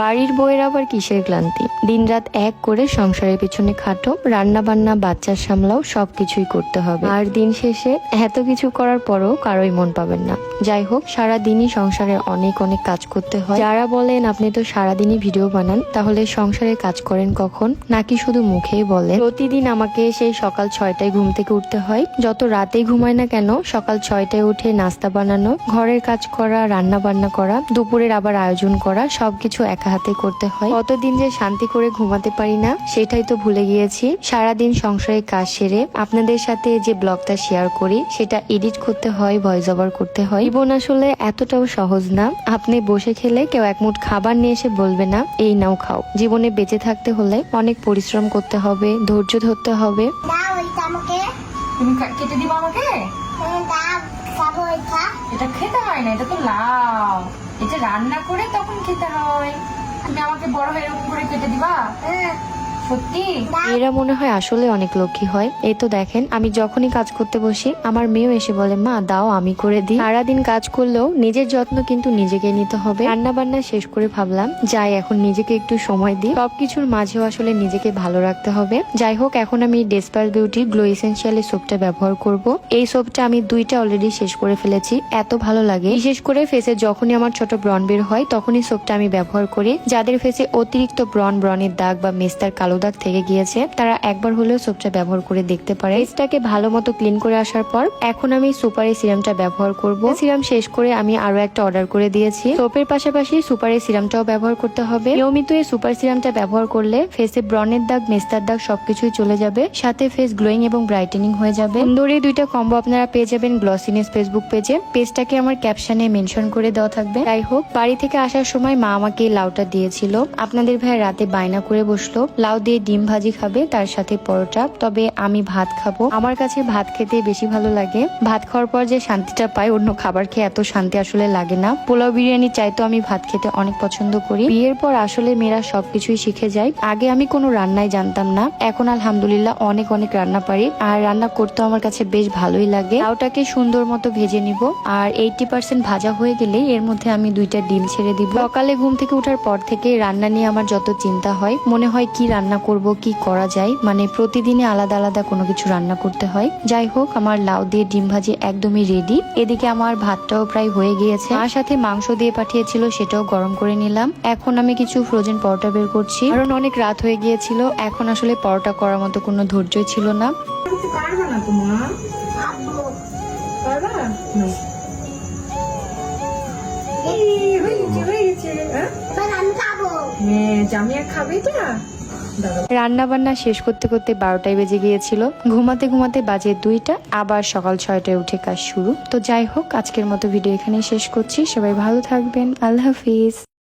বাড়ির বইয়ের আবার কিসের ক্লান্তি? দিনরাত এক করে সংসারের পিছনে খাটো রান্না বান্না বাচ্চার সামলাও, সবকিছুই করতে হবে। আর দিন শেষে এত কিছু করার পরও কারোই মন পাবেন না। যাই হোক সারা দিনই সংসারে অনেক অনেক কাজ করতে হয়। যারা বলেন, আপনি তো সারাদিনই ভিডিও বানান, তাহলে সংসারে কাজ করেন কখন? নাকি শুধু মুখেই বলেন, প্রতিদিন আমাকে সেই সকাল ছয়টায় ঘুম থেকে উঠতে হয়। যত রাতেই ঘুমায় না কেন, সকাল ছয়টায় উঠে নাস্তা বানানো, ঘরের কাজ করা রান্না বান্না করা, দুপুরের আবার আয়োজন করা, সবকিছু একা হাতে করতে হয়। কতদিন যে শান্তি করে ঘুমাতে পারি না সেটাই তো ভুলে গিয়েছি। সারাদিন সংসারের কাজ সেরে আপনাদের সাথে যে ব্লগটা শেয়ার করি সেটা এডিট করতে হয় ভয়েস ওভার করতে হয়। জীবন আসলে এতটাও সহজ না। আপনি বসে খেলে কেউ এক মুঠ খাবার নিয়ে এসে বলবে না এই নাও খাও। জীবনে বেঁচে থাকতে হলে অনেক পরিশ্রম করতে হবে ধৈর্য ধরতে হবে। তুমি কেটে দিবা আমাকে? এটা খেতে হয় না এটা তো লাউ। এটা রান্না করে তখন খেতে হয়। তুমি আমাকে বড় হয়ে এরকম করে কেটে দিবা? সত্যি এরা মনে হয় আসলে অনেক লক্ষ্মী হয়। এই তো দেখেন, আমি যখনই কাজ করতে বসি, আমার মেয়েও এসে বলে, মা, দাও, আমি করে দিই। সারাদিন কাজ করলেও নিজের যত্ন কিন্তু নিজেকে নিতে হবে। রান্না বান্না শেষ করে ভাবলাম, যাই, এখন নিজেকে একটু সময় দিই। সবকিছুর মাঝেও আসলে নিজেকে ভালো রাখতে হবে। যাই হোক, এখন আমি ডেসপার বিউটি গ্লো এসেন্সিয়াল সোপটা ব্যবহার করব। এই সোপটা আমি দুইটা অলরেডি শেষ করে ফেলেছি। এত ভালো লাগে। বিশেষ করে ফেসে যখনই আমার ছোট ব্রণ বের হয়, তখনই সোপটা আমি ব্যবহার করি। যাদের ফেসে অতিরিক্ত ব্রণ, ব্রণের দাগ বা মেস্তার কালো দাগ থেকে গিয়েছে। তারা একবার হলেও সোপটা ব্যবহার করে দেখতে পারে। ফেসটাকে ভালো মতো ক্লিন করে আসার পর এখন আমি সুপারি সিরামটা ব্যবহার করব। সিরাম শেষ করে আমি আরও একটা অর্ডার করে দিয়েছি। সোপের পাশাপাশি সুপারি সিরামটাও ব্যবহার করতে হবে। নিয়মিত এই সুপার সিরামটা ব্যবহার করলে ফেসে ব্রনের দাগ, মেস্তার দাগ সবকিছুই চলে যাবে। সাথে ফেস গ্লোয়িং এবং ব্রাইটেনিং হয়ে যাবে। সুন্দর এই দুইটা কম্বো আপনারা পেয়ে যাবেন গ্লসিনেস ফেসবুক পেজে। পেজটাকে আমার ক্যাপশনে মেনশন করে দেওয়া থাকবে। যাই হোক, বাড়ি থেকে আসার সময় মা আমাকে এই লাউটা দিয়েছিল। আপনাদের ভাই রাতে বায়না করে বসল। লাউ দিয়ে ডিম ভাজি খাবে, তার সাথে পরোটা। তবে আমি ভাত খাব। আমার কাছে ভাত খেতে বেশি ভালো লাগে। ভাত খাওয়ার পর যে শান্তিটা পাই, অন্য খাবার খেয়ে এত শান্তি আসলে লাগে না। পোলাও বিরিয়ানি চাইতো আমি ভাত খেতে অনেক পছন্দ করি। বিয়ের পর আসলে মেয়েরা সবকিছুই শিখে যায়। আগে আমি কোনো রান্নাই জানতাম না। এখন আলহামদুলিল্লাহ অনেক অনেক রান্না পারি। আর রান্না করতে আমার কাছে বেশ ভালোই লাগে। লাউটাকে সুন্দর মতো ভেজে নিব। আর এইটি পার্সেন্ট ভাজা হয়ে গেলেই এর মধ্যে আমি দুইটা ডিম ছেড়ে দিব। সকালে ঘুম থেকে ওঠার পর থেকে রান্না নিয়ে আমার যত চিন্তা হয়, মনে হয় কি রান্না করব কি করা যায়? মানে প্রতিদিনে আলাদা আলাদা কোনো কিছু রান্না করতে হয়। যাই হোক আমার লাউ দিয়ে ডিম ভাজি একদমই রেডি এদিকে আমার ভাতটাও প্রায় হয়ে গিয়েছে। আর সাথে মাংস দিয়ে পাঠিয়েছিল সেটাও গরম করে নিলাম। এখন আমি কিছু ফ্রোজেন পরোটা বের করছি। কারণ অনেক রাত হয়ে গিয়েছিল এখন আসলে পরোটা করার মতো কোনো ধৈর্যই ছিল না। হয়ে হয়ে? গেছে? আমি খাব। জামিয়া খাবে এটা রান্না বান্না শেষ করতে করতে বারোটায় বেজে গিয়েছিল। ঘুমাতে ঘুমাতে বাজে দুইটা, আবার সকাল ছয়টায় উঠে কাজ শুরু। তো যাই হোক, আজকের মতো ভিডিও এখানেই শেষ করছি। সবাই ভালো থাকবেন। আল্লাহ হাফিজ।